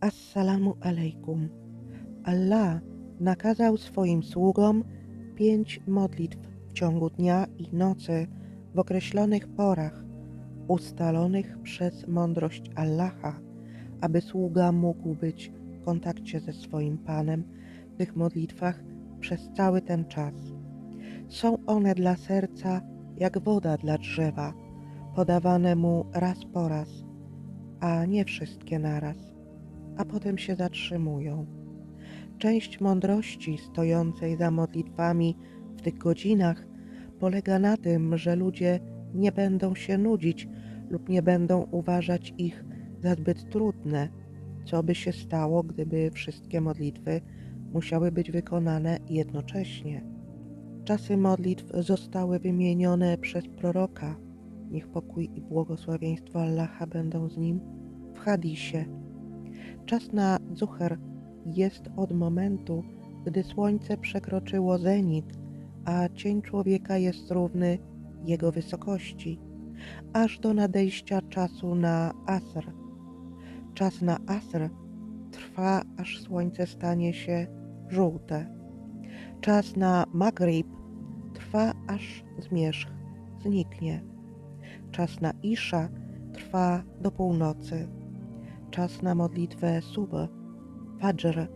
Assalamu alaikum. Allah nakazał swoim sługom pięć modlitw w ciągu dnia i nocy w określonych porach, ustalonych przez mądrość Allaha, aby sługa mógł być w kontakcie ze swoim Panem w tych modlitwach przez cały ten czas. Są one dla serca jak woda dla drzewa, podawane mu raz po raz, a nie wszystkie naraz, a potem się zatrzymują. Część mądrości stojącej za modlitwami w tych godzinach polega na tym, że ludzie nie będą się nudzić lub nie będą uważać ich za zbyt trudne, co by się stało, gdyby wszystkie modlitwy musiały być wykonane jednocześnie. Czasy modlitw zostały wymienione przez proroka, niech pokój i błogosławieństwo Allaha będą z nim, w hadisie. Czas na zucher jest od momentu, gdy słońce przekroczyło zenit, a cień człowieka jest równy jego wysokości, aż do nadejścia czasu na asr. Czas na asr trwa, aż słońce stanie się żółte. Czas na maghrib trwa, aż zmierzch zniknie. Czas na isza trwa do północy. Czas na modlitwę subh, fajr,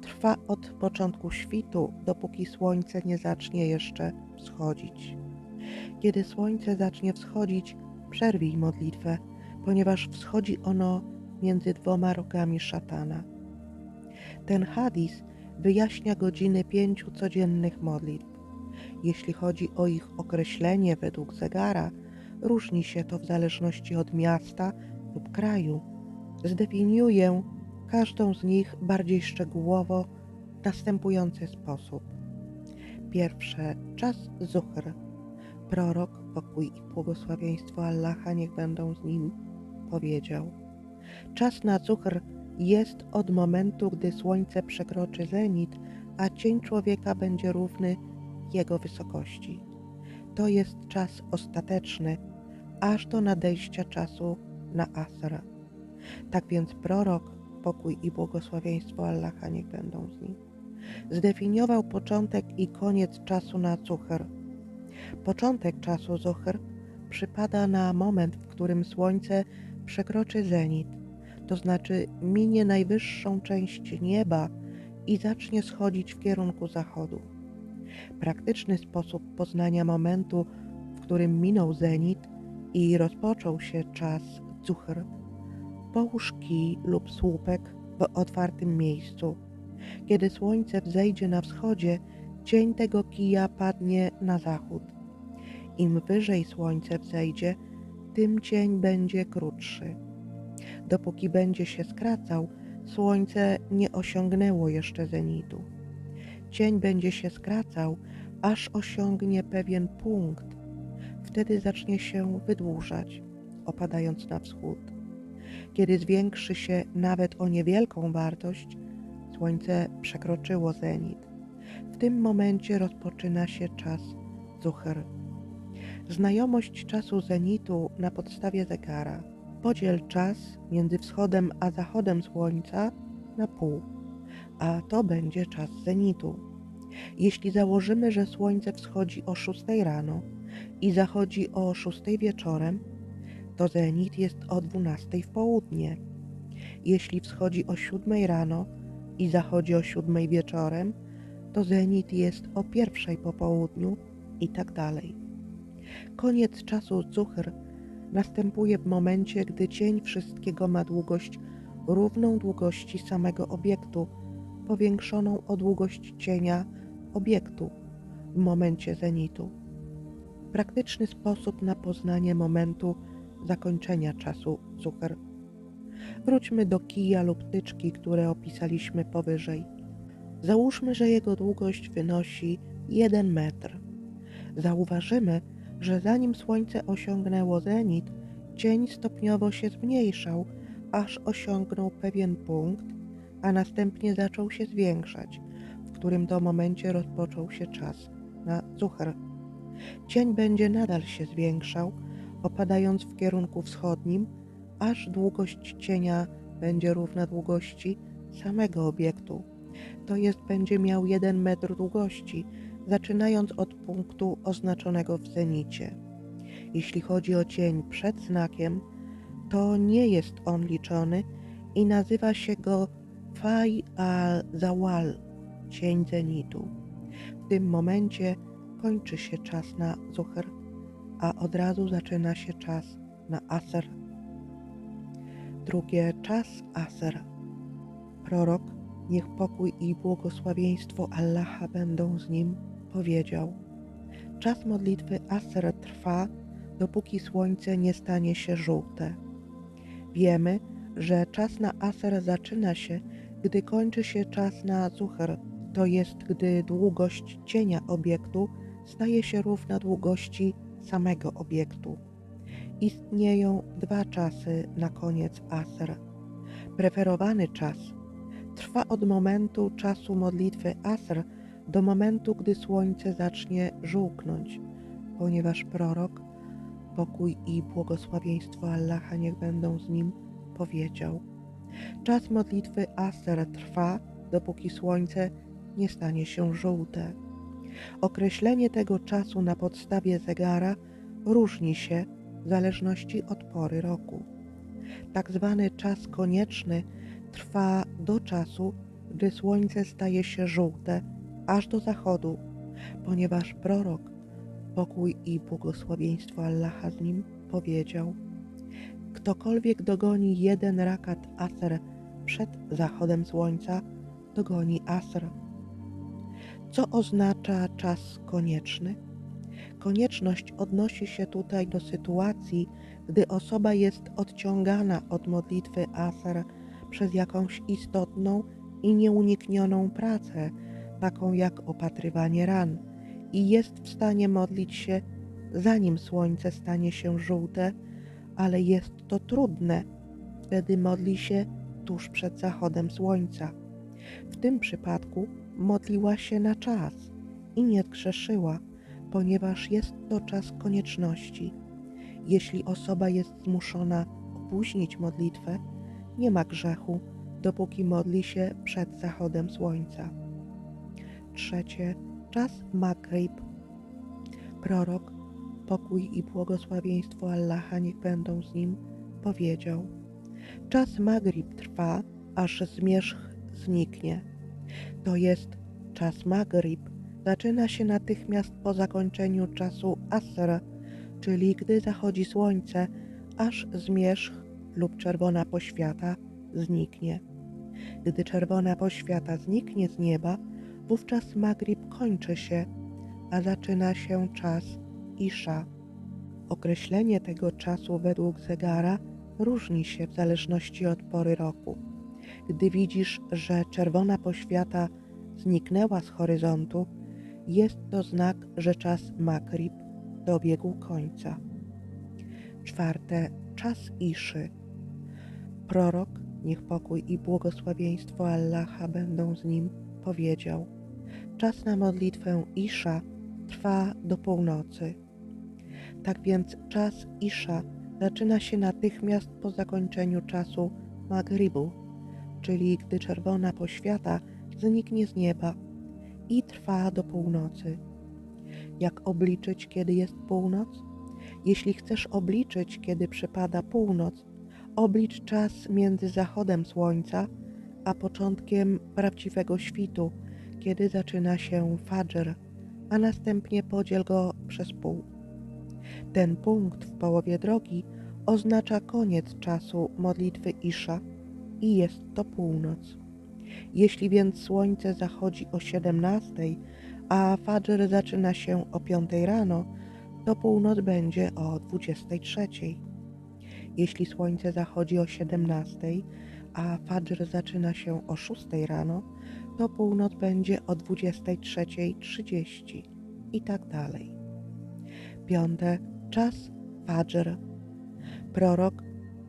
trwa od początku świtu, dopóki słońce nie zacznie jeszcze wschodzić. Kiedy słońce zacznie wschodzić, przerwij modlitwę, ponieważ wschodzi ono między dwoma rogami szatana. Ten hadis wyjaśnia godziny pięciu codziennych modlitw. Jeśli chodzi o ich określenie według zegara, różni się to w zależności od miasta lub kraju. Zdefiniuję każdą z nich bardziej szczegółowo w następujący sposób. Pierwsze, czas zuhr. Prorok, pokój i błogosławieństwo Allaha niech będą z nim, powiedział. Czas na zuhr jest od momentu, gdy słońce przekroczy zenit, a cień człowieka będzie równy jego wysokości. To jest czas ostateczny, aż do nadejścia czasu na Asra. Tak więc prorok, pokój i błogosławieństwo Allaha niech będą z nim, zdefiniował początek i koniec czasu na Zuhr. Początek czasu Zuhr przypada na moment, w którym słońce przekroczy zenit, to znaczy minie najwyższą część nieba i zacznie schodzić w kierunku zachodu. Praktyczny sposób poznania momentu, w którym minął zenit i rozpoczął się czas zuchr, połóż kij lub słupek w otwartym miejscu. Kiedy słońce wzejdzie na wschodzie, cień tego kija padnie na zachód. Im wyżej słońce wzejdzie, tym cień będzie krótszy. Dopóki będzie się skracał, słońce nie osiągnęło jeszcze zenitu. Cień będzie się skracał, aż osiągnie pewien punkt. Wtedy zacznie się wydłużać, opadając na wschód. Kiedy zwiększy się nawet o niewielką wartość, słońce przekroczyło zenit. W tym momencie rozpoczyna się czas zuchr. Znajomość czasu zenitu na podstawie zegara. Podziel czas między wschodem a zachodem słońca na pół, a to będzie czas zenitu. Jeśli założymy, że słońce wschodzi o 6 rano i zachodzi o 6 wieczorem, to zenit jest o 12 w południe. Jeśli wschodzi o 7 rano i zachodzi o 7 wieczorem, to zenit jest o pierwszej po południu i tak dalej. Koniec czasu zuchr następuje w momencie, gdy cień wszystkiego ma długość równą długości samego obiektu, powiększoną o długość cienia obiektu w momencie zenitu. Praktyczny sposób na poznanie momentu zakończenia czasu zuchr. Wróćmy do kija lub tyczki, które opisaliśmy powyżej. Załóżmy, że jego długość wynosi 1 metr. Zauważymy, że zanim słońce osiągnęło zenit, cień stopniowo się zmniejszał, aż osiągnął pewien punkt, a następnie zaczął się zwiększać, w którym to momencie rozpoczął się czas na zuchr. Cień będzie nadal się zwiększał, opadając w kierunku wschodnim, aż długość cienia będzie równa długości samego obiektu. To jest, będzie miał 1 metr długości, zaczynając od punktu oznaczonego w zenicie. Jeśli chodzi o cień przed znakiem, to nie jest on liczony i nazywa się go Faj al-Zawal, cień zenitu. W tym momencie kończy się czas na Zuhr, a od razu zaczyna się czas na Asr. Drugie czas Asr. Prorok, niech pokój i błogosławieństwo Allaha będą z nim, powiedział: Czas modlitwy Asr trwa, dopóki słońce nie stanie się żółte. Wiemy, że czas na Asr zaczyna się, gdy kończy się czas na Zuhr, to jest gdy długość cienia obiektu staje się równa długości samego obiektu. Istnieją dwa czasy na koniec Asr. Preferowany czas trwa od momentu czasu modlitwy Asr do momentu, gdy słońce zacznie żółknąć, ponieważ prorok, pokój i błogosławieństwo Allaha niech będą z nim, powiedział: Czas modlitwy Asr trwa, dopóki słońce nie stanie się żółte. Określenie tego czasu na podstawie zegara różni się w zależności od pory roku. Tak zwany czas konieczny trwa do czasu, gdy słońce staje się żółte, aż do zachodu, ponieważ prorok, pokój i błogosławieństwo Allaha z nim, powiedział: Ktokolwiek dogoni jeden rakat asr przed zachodem słońca, dogoni asr. Co oznacza czas konieczny? Konieczność odnosi się tutaj do sytuacji, gdy osoba jest odciągana od modlitwy asr przez jakąś istotną i nieuniknioną pracę, taką jak opatrywanie ran, i jest w stanie modlić się, zanim słońce stanie się żółte, ale jest to trudne. Wtedy modli się tuż przed zachodem słońca. W tym przypadku modliła się na czas i nie grzeszyła, ponieważ jest to czas konieczności. Jeśli osoba jest zmuszona opóźnić modlitwę, nie ma grzechu, dopóki modli się przed zachodem słońca. Trzecie, czas Maghrib. Prorok, pokój i błogosławieństwo Allaha niech będą z nim, powiedział: Czas Maghrib trwa, aż zmierzch zniknie. To jest czas Maghrib, zaczyna się natychmiast po zakończeniu czasu Asr, czyli gdy zachodzi słońce, aż zmierzch lub czerwona poświata zniknie. Gdy czerwona poświata zniknie z nieba, wówczas Magrib kończy się, a zaczyna się czas Isza. Określenie tego czasu według zegara różni się w zależności od pory roku. Gdy widzisz, że czerwona poświata zniknęła z horyzontu, jest to znak, że czas Magrib dobiegł końca. Czwarte, czas Iszy. Prorok, niech pokój i błogosławieństwo Allaha będą z nim, powiedział: Czas na modlitwę Isza trwa do północy. Tak więc czas Isza zaczyna się natychmiast po zakończeniu czasu Magribu, czyli gdy czerwona poświata zniknie z nieba i trwa do północy. Jak obliczyć, kiedy jest północ? Jeśli chcesz obliczyć, kiedy przypada północ, oblicz czas między zachodem słońca a początkiem prawdziwego świtu, kiedy zaczyna się fadżr, a następnie podziel go przez pół. Ten punkt w połowie drogi oznacza koniec czasu modlitwy Isza i jest to północ. Jeśli więc słońce zachodzi o 17, a fadżr zaczyna się o 5 rano, to północ będzie o 23. Jeśli słońce zachodzi o 17, a fadżr zaczyna się o 6 rano, to północ będzie o 23.30 i tak dalej. Piąte, czas fadżr. Prorok,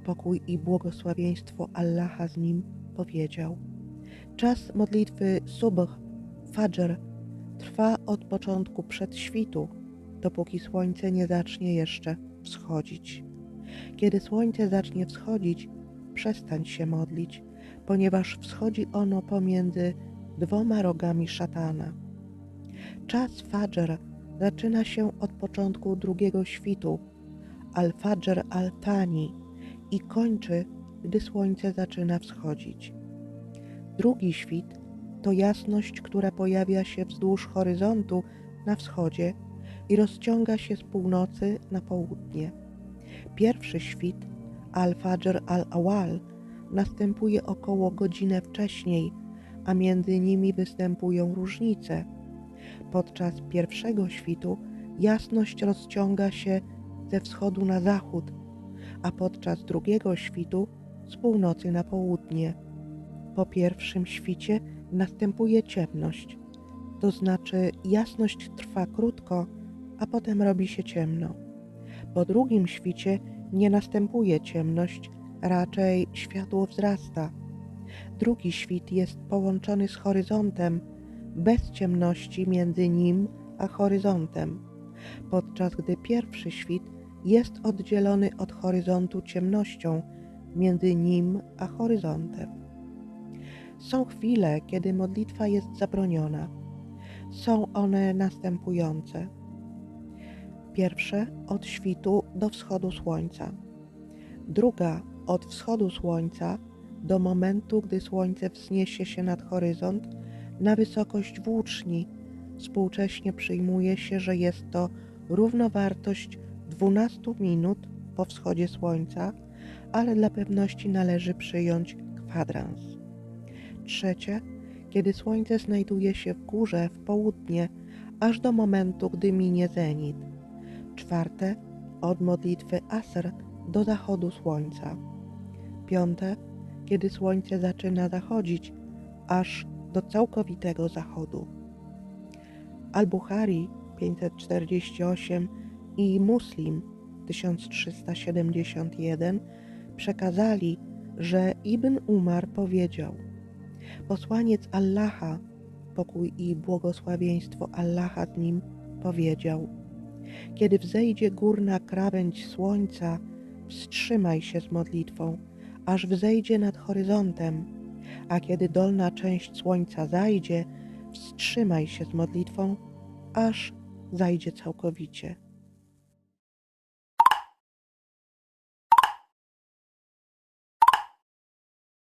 pokój i błogosławieństwo Allaha z nim, powiedział: Czas modlitwy subh, fadżr, trwa od początku przedświtu, dopóki słońce nie zacznie jeszcze wschodzić. Kiedy słońce zacznie wschodzić, przestań się modlić, ponieważ wschodzi ono pomiędzy dwoma rogami szatana. Czas Fajr zaczyna się od początku drugiego świtu, al-Fajr al-Tani, i kończy, gdy słońce zaczyna wschodzić. Drugi świt to jasność, która pojawia się wzdłuż horyzontu na wschodzie i rozciąga się z północy na południe. Pierwszy świt, al-Fajr al-Awal, następuje około godzinę wcześniej, a między nimi występują różnice. Podczas pierwszego świtu jasność rozciąga się ze wschodu na zachód, a podczas drugiego świtu z północy na południe. Po pierwszym świcie następuje ciemność, to znaczy jasność trwa krótko, a potem robi się ciemno. Po drugim świcie nie następuje ciemność, raczej światło wzrasta. Drugi świt jest połączony z horyzontem, bez ciemności między nim a horyzontem, podczas gdy pierwszy świt jest oddzielony od horyzontu ciemnością między nim a horyzontem. Są chwile, kiedy modlitwa jest zabroniona. Są one następujące. Pierwsze od świtu do wschodu słońca. Druga od wschodu słońca do momentu, gdy słońce wzniesie się nad horyzont na wysokość włóczni. Współcześnie przyjmuje się, że jest to równowartość 12 minut po wschodzie słońca, ale dla pewności należy przyjąć kwadrans. Trzecie, kiedy słońce znajduje się w górze w południe, aż do momentu, gdy minie zenit. Czwarte, od modlitwy Asr do zachodu słońca. Piąte, kiedy słońce zaczyna zachodzić, aż do całkowitego zachodu. Al-Bukhari 548 i Muslim 1371 przekazali, że Ibn Umar powiedział: Posłaniec Allaha, pokój i błogosławieństwo Allaha z nim, powiedział: Kiedy wzejdzie górna krawędź słońca, wstrzymaj się z modlitwą, aż wzejdzie nad horyzontem, a kiedy dolna część słońca zajdzie, wstrzymaj się z modlitwą, aż zajdzie całkowicie.